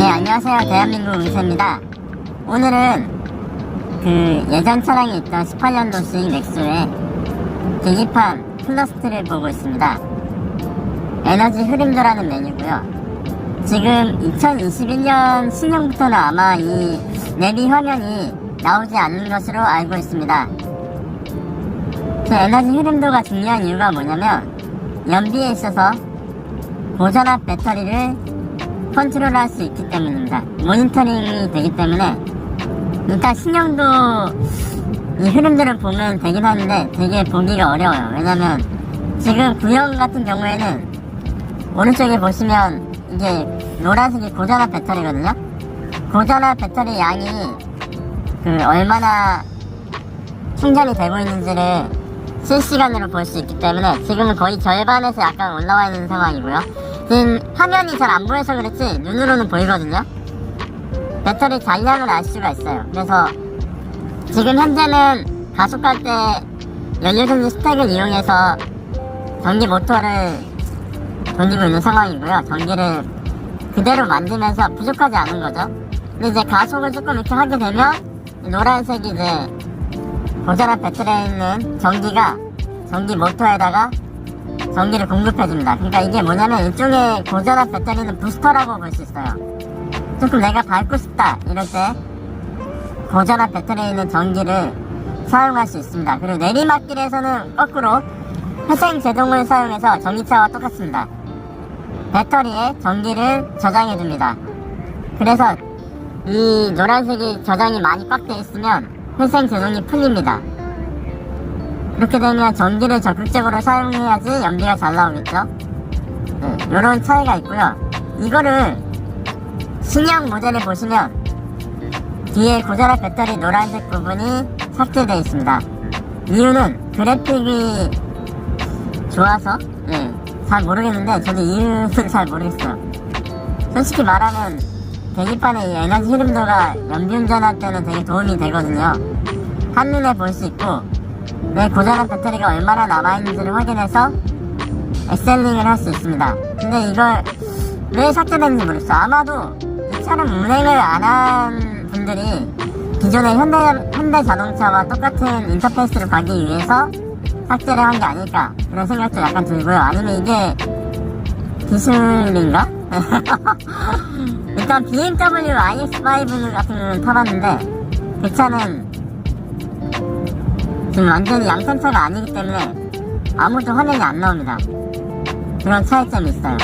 네, 안녕하세요. 대한민국 의사입니다. 오늘은 그 예전 차량이 있던 18년도식 넥소의 계기판 플러스트를 보고 있습니다. 에너지 흐름도라는 메뉴고요. 지금 2021년 신형부터는 아마 이 내비 화면이 나오지 않는 것으로 알고 있습니다. 그 에너지 흐름도가 중요한 이유가 뭐냐면 연비에 있어서 고전압 배터리를 컨트롤 할 수 있기 때문입니다. 모니터링이 되기 때문에 일단 신형도 이 흐름들을 보면 되긴 하는데 되게 보기가 어려워요. 왜냐면 지금 구형 같은 경우에는 오른쪽에 보시면 이게 노란색이 고전압 배터리거든요. 고전압 배터리 양이 그 얼마나 충전이 되고 있는지를 실시간으로 볼 수 있기 때문에 지금은 거의 절반에서 약간 올라와 있는 상황이고요. 지금 화면이 잘 안 보여서 그렇지 눈으로는 보이거든요. 배터리 잔량을 알 수가 있어요. 그래서 지금 현재는 가속할 때 연료전지 스택을 이용해서 전기 모터를 돌리고 있는 상황이고요. 전기를 그대로 만들면서 부족하지 않은 거죠. 근데 이제 가속을 조금 이렇게 하게 되면 노란색이 이제 고전압 배터리에 있는 전기가 전기 모터에다가 전기를 공급해줍니다. 그러니까 이게 뭐냐면 일종의 고전압 배터리는 부스터라고 볼 수 있어요. 조금 내가 밟고 싶다 이럴 때 고전압 배터리에 있는 전기를 사용할 수 있습니다. 그리고 내리막길에서는 거꾸로 회생 제동을 사용해서 전기차와 똑같습니다. 배터리에 전기를 저장해줍니다. 그래서 이 노란색이 저장이 많이 꽉 돼 있으면 회생 제동이 풀립니다. 그렇게 되면 전기를 적극적으로 사용해야지 연비가 잘 나오겠죠. 네, 이런 차이가 있고요. 이거를 신형 모델을 보시면 뒤에 고전압 배터리 노란색 부분이 삭제되어 있습니다. 이유는 그래픽이 좋아서 예, 잘 모르겠는데 저도 이유를 잘 모르겠어요. 솔직히 말하면 계기판에 이 에너지 흐름도가 연비 운전할 때는 되게 도움이 되거든요. 한눈에 볼 수 있고 내 고전압 배터리가 얼마나 남아있는지를 확인해서 엑셀링을 할 수 있습니다. 근데 이걸 왜 삭제됐는지 모르겠어. 아마도 이 차량 운행을 안 한 분들이 기존의 현대, 현대 자동차와 똑같은 인터페이스를 가기 위해서 삭제를 한 게 아닐까 그런 생각도 약간 들고요. 아니면 이게 기술인가? 일단 BMW iX5 같은 경우는 타봤는데 그 차는 지금 완전히 양산차가 아니기 때문에 아무도 화면이 안 나옵니다. 그런 차이점이 있어요.